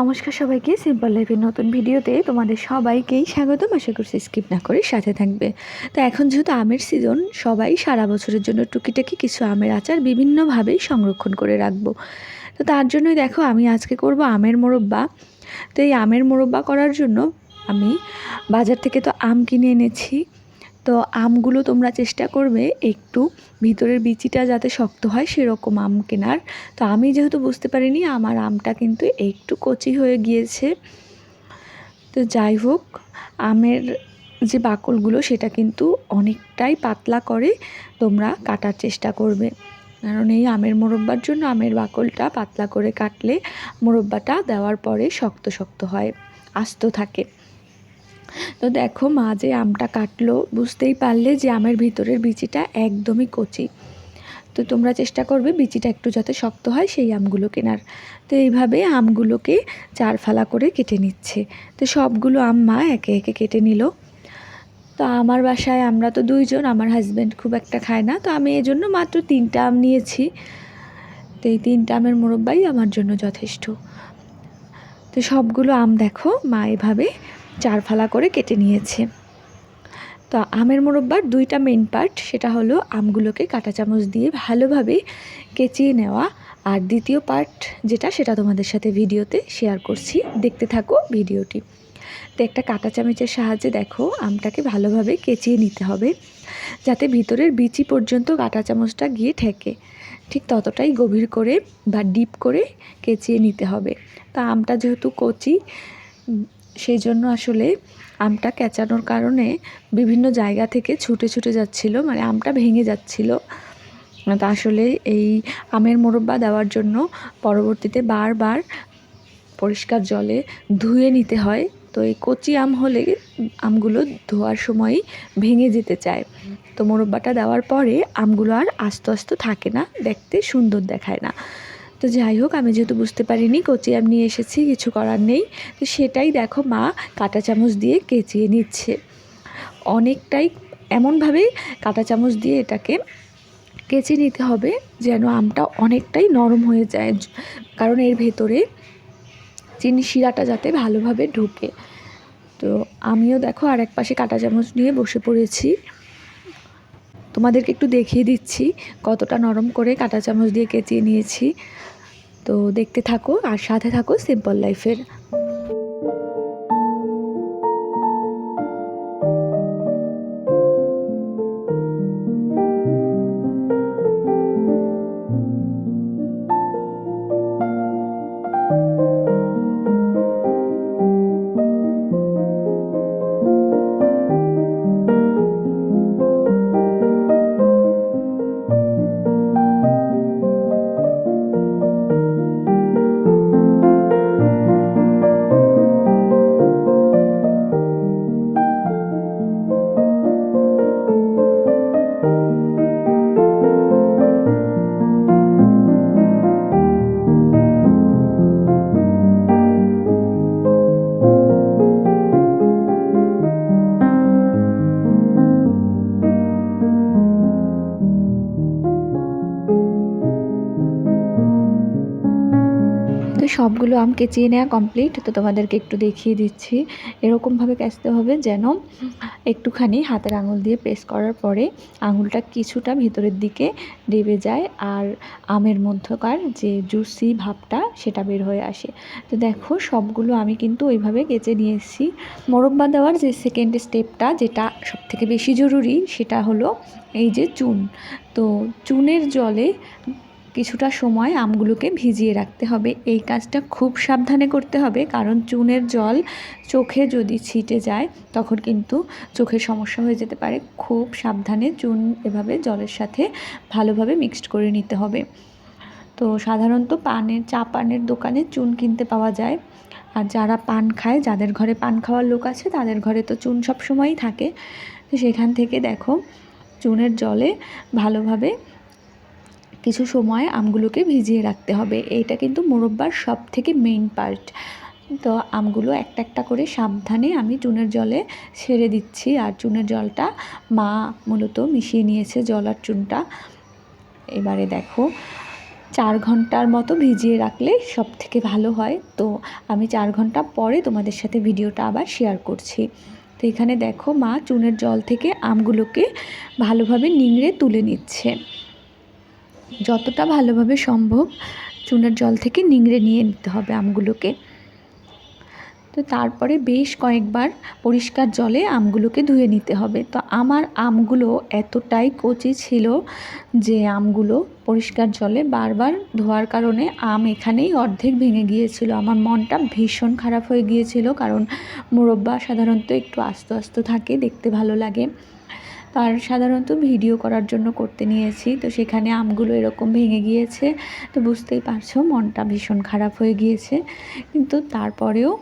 নমস্কার সবাইকে সিম্পল লাইফের নতুন ভিডিওতে তোমাদের সবাইকেই স্বাগতম। আশা করছি স্কিপ না করে সাথে থাকবে। তো এখন যেহেতু আমের সিজন সবাই সারা বছরের জন্য টুকিটাকি কিছু আমের আচার বিভিন্নভাবেই সংরক্ষণ করে রাখব। তো তার জন্যই দেখো, আমি আজকে করব আমের মোরব্বা। তো এই আমের মোরব্বা করার জন্য আমি বাজার থেকে তো আম কিনে এনেছি। তো আমগুলো তোমরা চেষ্টা করবে একটু ভিতরের বিচিটা যাতে শক্ত হয় সেরকম আম কেনার। তো আমি যেহেতু বুঝতে পারিনি, আমার আমটা কিন্তু একটু কচি হয়ে গিয়েছে। তো যাই হোক, আমের যে বাকলগুলো সেটা কিন্তু অনেকটাই পাতলা করে তোমরা কাটার চেষ্টা করবে। কারণ এই আমের মোরব্বার জন্য আমের বাকলটা পাতলা করে কাটলে মোরব্বাটা দেওয়ার পরে শক্ত শক্ত হয়, আস্ত থাকে। তো দেখো মা যে আমটা কাটলো, বুঝতেই পারলে যে আমের ভিতরের বিচিটা একদমই কচি। তো তোমরা চেষ্টা করবে বিচিটা একটু যাতে শক্ত হয় সেই আমগুলো কেনার। তো এইভাবে আমগুলোকে চার ফালা করে কেটে নিচ্ছে। তো সবগুলো আম মা একে একে কেটে নিল। তো আমার বাসায় আমরা তো দুইজন, আমার হাজব্যান্ড খুব একটা খায় না। তো আমি এই জন্য মাত্র তিনটা আম নিয়েছি। তো এই তিনটা আমের মোরব্বাই আমার জন্য যথেষ্ট। তো সবগুলো আম দেখো মা এভাবে চার ফালা করে কেটে নিয়েছে। তো আমের মোরব্বার দুইটা মেন পার্ট সেটা হলো আমগুলোকে কাঁটা চামচ দিয়ে ভালোভাবে কেচিয়ে নেওয়া। আর দ্বিতীয় পার্ট যেটা, সেটা তোমাদের সাথে ভিডিওতে শেয়ার করছি। দেখতে থাকো ভিডিওটি। তো একটা কাঁটা চামচের সাহায্যে দেখো, আমটাকে ভালোভাবে কেচিয়ে নিতে হবে, যাতে ভিতরের বিচি পর্যন্ত কাঁটা চামচটা গিয়ে ঠেকে। ঠিক ততটাই গভীর করে বা ডিপ করে কেচিয়ে নিতে হবে। তা আমটা যেহেতু কচি সেই জন্য আসলে আমটা কেচানোর কারণে বিভিন্ন জায়গা থেকে ছুটে ছুটে যাচ্ছিল মানে আমটা ভেঙে যাচ্ছিল। তা আসলে এই আমের মোরব্বা দেওয়ার জন্য পরবর্তীতে বারবার পরিষ্কার জলে ধুয়ে নিতে হয়। তো এই কচি আম হলে আমগুলো ধোয়ার সময়ই ভেঙে যেতে চায়। তো মোরব্বাটা দেওয়ার পরে আমগুলো আর আস্তে আস্তে থাকে না, দেখতে সুন্দর দেখায় না। তো যাই হোক, আমি যেহেতু বুঝতে পারিনি কচি আম নিয়ে এসেছি, কিছু করার নেই। তো সেটাই দেখো মা কাঁটা চামচ দিয়ে কেচিয়ে নিচ্ছে। অনেকটাই এমনভাবে কাঁটা চামচ দিয়ে এটাকে কেচে নিতে হবে যেন আমটা অনেকটাই নরম হয়ে যায়। কারণ এর ভেতরে চিনি শিরাটা যাতে ভালোভাবে ঢুকে। তো আমিও দেখো আর এক পাশে কাঁটা চামচ নিয়ে বসে পড়েছি। তোমাদেরকে একটু দেখিয়ে দিচ্ছি কতটা নরম করে কাঁটা চামচ দিয়ে কেচিয়ে নিয়েছি। তো দেখতে থাকো আর সাথে থাকো সিম্পল লাইফের সবগুলো আম কেচিয়ে নেওয়া কমপ্লিট তো তোমাদেরকে একটু দেখিয়ে দিচ্ছি। এরকমভাবে কাচতে হবে যেন একটুখানি হাতের আঙুল দিয়ে প্রেস করার পরে আঙুলটা কিছুটা ভিতরের দিকে ডেবে যায় আর আমের মধ্যকার যে জুসি ভাবটা সেটা বের হয়ে আসে। তো দেখো, সবগুলো আমি কিন্তু ওইভাবে কেচে নিয়ে এসেছি মোরব্বা দেওয়ার যে সেকেন্ড স্টেপটা যেটা সবথেকে বেশি জরুরি সেটা হলো এই যে চুন। তো চুনের জলে কিছুটা সময় আমগুলোকে ভিজিয়ে রাখতে হবে। এই কাজটা খুব সাবধানে করতে হবে, কারণ চুনের জল চোখে যদি ছিটে যায়, তখন কিন্তু চোখের সমস্যা হয়ে যেতে পারে। খুব সাবধানে চুন এভাবে জলের সাথে ভালোভাবে মিক্সড করে নিতে হবে। তো সাধারণত পানের, চা পানের দোকানে চুন কিনতে পাওয়া যায়। আর যারা পান খায়, যাদের ঘরে পান খাওয়ার লোক আছে, তাদের ঘরে তো চুন সবসময়ই থাকে। তো সেখান থেকে দেখো, চুনের জলে ভালোভাবে কিছু সময় আমগুলোকে ভিজিয়ে রাখতে হবে। এইটা কিন্তু মোরব্বার সব থেকে মেইন পার্ট তো আমগুলো একটা একটা করে সাবধানে আমি চুনের জলে ছেড়ে দিচ্ছি আর চুনের জলটা মা মূলত মিশিয়ে নিয়েছে জল আর চুনটা। এবারে দেখো, চার ঘণ্টার মতো ভিজিয়ে রাখলে সব থেকে ভালো হয়। তো আমি চার ঘণ্টা পরে তোমাদের সাথে ভিডিওটা আবার শেয়ার করছি। তো এখানে দেখো মা চুনের জল থেকে আমগুলোকে ভালোভাবে নিংড়ে তুলে নিচ্ছে। যতটা ভালোভাবে সম্ভব চুনের জল থেকে নিংড়ে নিয়ে নিতে হবে আমগুলোকে। তো তারপরে বেশ কয়েকবার পরিষ্কার জলে আমগুলোকে ধুয়ে নিতে হবে। তো আমার আমগুলো এতটাই কচি ছিল যে আমগুলো পরিষ্কার জলে বারবার ধোয়ার কারণে আম এখানেই অর্ধেক ভেঙে গিয়েছিল। আমার মনটা ভীষণ খারাপ হয়ে গিয়েছিল কারণ মোরব্বা সাধারণত একটু আস্তে আস্তে থাকে, দেখতে ভালো লাগে। আর সাধারণত ভিডিও করার জন্য করতে নিয়েছি। তো সেখানে আমগুলো এরকম ভেঙে গিয়েছে। তো বুঝতেই পারছ, মনটা ভীষণ খারাপ হয়ে গিয়েছে। কিন্তু তারপরেও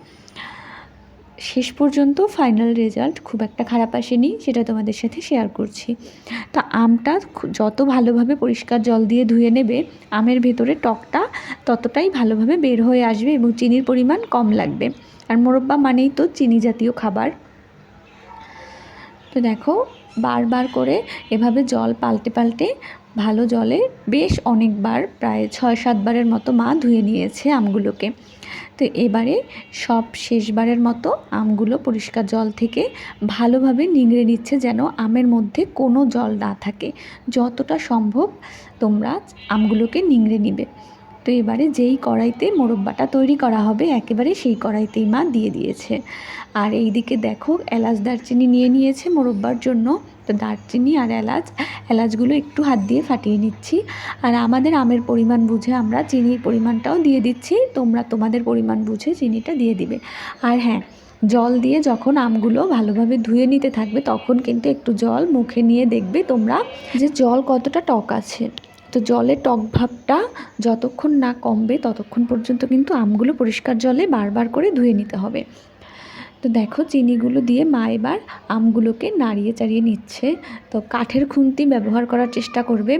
শেষ পর্যন্ত ফাইনাল রেজাল্ট খুব একটা খারাপ আসেনি, সেটা তোমাদের সাথে শেয়ার করছি। তো আমটা যত ভালোভাবে পরিষ্কার জল দিয়ে ধুয়ে নেবে, আমের ভেতরে টকটা ততটাই ভালোভাবে বের হয়ে আসবে এবং চিনির পরিমাণ কম লাগবে। আর মোরব্বা মানেই তো চিনি জাতীয় খাবার। তো দেখো বারবার করে এভাবে জল পাল্টে পাল্টে ভালো জলে বেশ অনেকবার, প্রায় ছয় সাতবারের মতো মা ধুয়ে নিয়েছে আমগুলোকে। তো এবারে সব শেষবারের মতো আমগুলো পরিষ্কার জল থেকে ভালোভাবে নিংড়ে নিচ্ছে যেন আমের মধ্যে কোনো জল না থাকে। যতটা সম্ভব তোমরা আমগুলোকে নিংড়ে নিবে। তো এবারে যেই কড়াইতে মোরব্বাটা তৈরি করা হবে, একেবারে সেই কড়াইতেই মা দিয়ে দিয়েছে। আর এই দিকে দেখো, এলাচ দারচিনি নিয়ে নিয়েছে মোরব্বার জন্য। তো দারচিনি আর এলাচ, এলাচগুলো একটু হাত দিয়ে ফাটিয়ে নিচ্ছি। আর আমাদের আমের পরিমাণ বুঝে আমরা চিনির পরিমাণটাও দিয়ে দিচ্ছি। তোমরা তোমাদের পরিমাণ বুঝে চিনিটা দিয়ে দিবে। আর হ্যাঁ জল দিয়ে যখন আমগুলো ভালোভাবে ধুয়ে নিতে থাকবে, তখন কিন্তু একটু জল মুখে নিয়ে দেখবে তোমরা যে জল কতটা টক আছে। তো জলের টক ভাবটা যতক্ষণ না কমবে ততক্ষণ পর্যন্ত কিন্তু আমগুলো পরিষ্কার জলে বারবার করে ধুয়ে নিতে হবে। তো দেখো চিনিগুলো দিয়ে মা এবার আমগুলোকে নাড়িয়ে চাড়িয়ে নিচ্ছে। তো কাঠের খুন্তি ব্যবহার করার চেষ্টা করবে।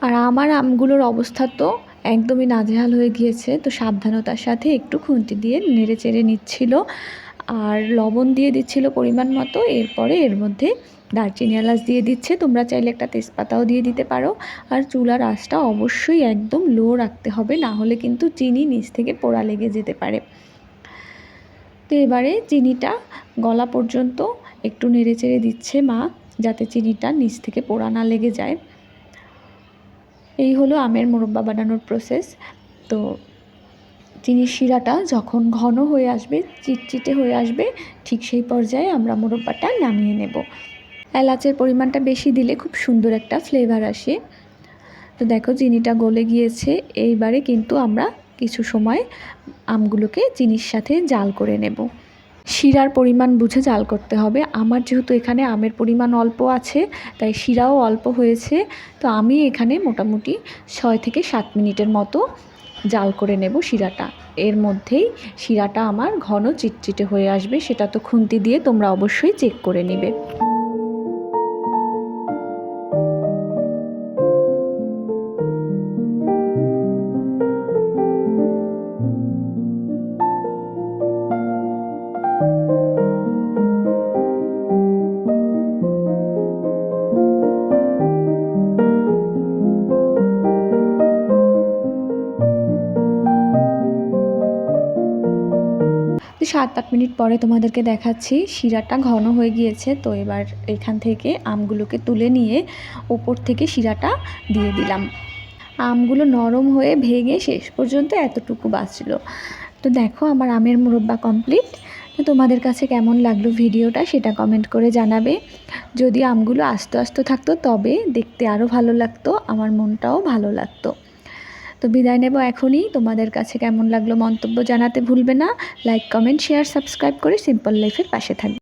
আর আমার আমগুলোর অবস্থা তো একদমই নাজেহাল হয়ে গিয়েছে। তো সাবধানতার সাথে একটু খুন্তি দিয়ে নেড়ে চেড়ে নিচ্ছিল। আর লবণ দিয়ে দিচ্ছিল পরিমাণ মতো, এরপরে এর মধ্যে দারচিনি এলাচ দিয়ে দিচ্ছে। তোমরা চাইলে একটা তেজপাতাও দিয়ে দিতে পারো। আর চুলার আঁচটা অবশ্যই একদম লো রাখতে হবে, না হলে কিন্তু চিনি নিচ থেকে পোড়া লেগে যেতে পারে। তো এবারে চিনিটা গলা পর্যন্ত একটু নেড়ে চেড়ে দিচ্ছে মা, যাতে চিনিটা নিচ থেকে পোড়া না লেগে যায়। এই হলো আমের মোরব্বা বানানোর প্রসেস তো চিনির শিরাটা যখন ঘন হয়ে আসবে, চিটচিটে হয়ে আসবে, ঠিক সেই পর্যায়ে আমরা মোরব্বাটা নামিয়ে নেব। এলাচের পরিমাণটা বেশি দিলে খুব সুন্দর একটা ফ্লেভার আসে। তো দেখো চিনিটা গলে গিয়েছে, এইবারে কিন্তু আমরা কিছু সময় আমগুলোকে চিনির সাথে জাল করে নেব। শিরার পরিমাণ বুঝে জাল করতে হবে। আমার যেহেতু এখানে আমের পরিমাণ অল্প আছে, তাই শিরাও অল্প হয়েছে। তো আমি এখানে মোটামুটি ছয় থেকে সাত মিনিটের মতো জাল করে নেব শিরাটা। এর মধ্যেই শিরাটা আমার ঘন চিটচিটে হয়ে আসবে, সেটা তো খুন্তি দিয়ে তোমরা অবশ্যই চেক করে নেবে। সাত আট মিনিট পরে তোমাদেরকে দেখাচ্ছি। শিরাটা ঘন হয়ে গিয়েছে, তো এবার এখান থেকে আমগুলোকে তুলে নিয়ে ওপর থেকে শিরাটা দিয়ে দিলাম। আমগুলো নরম হয়ে ভেঙে শেষ পর্যন্ত এতটুকু বাঁচল। তো দেখো আমার আমের মুরব্বা কমপ্লিট তো তোমাদের কাছে কেমন লাগল ভিডিওটা সেটা কমেন্ট করে জানাবে। যদি আমগুলো আস্তে আস্তে থাকতো তবে দেখতে আরও ভালো লাগতো, আমার মনটাও ভালো লাগতো। তো বিদায় নেব এখনই। তোমাদের কাছে কেমন লাগল মন্তব্য জানাতে ভুলবে না। লাইক কমেন্ট শেয়ার সাবস্ক্রাইব করে সিম্পল লাইফের পাশে থাকবে।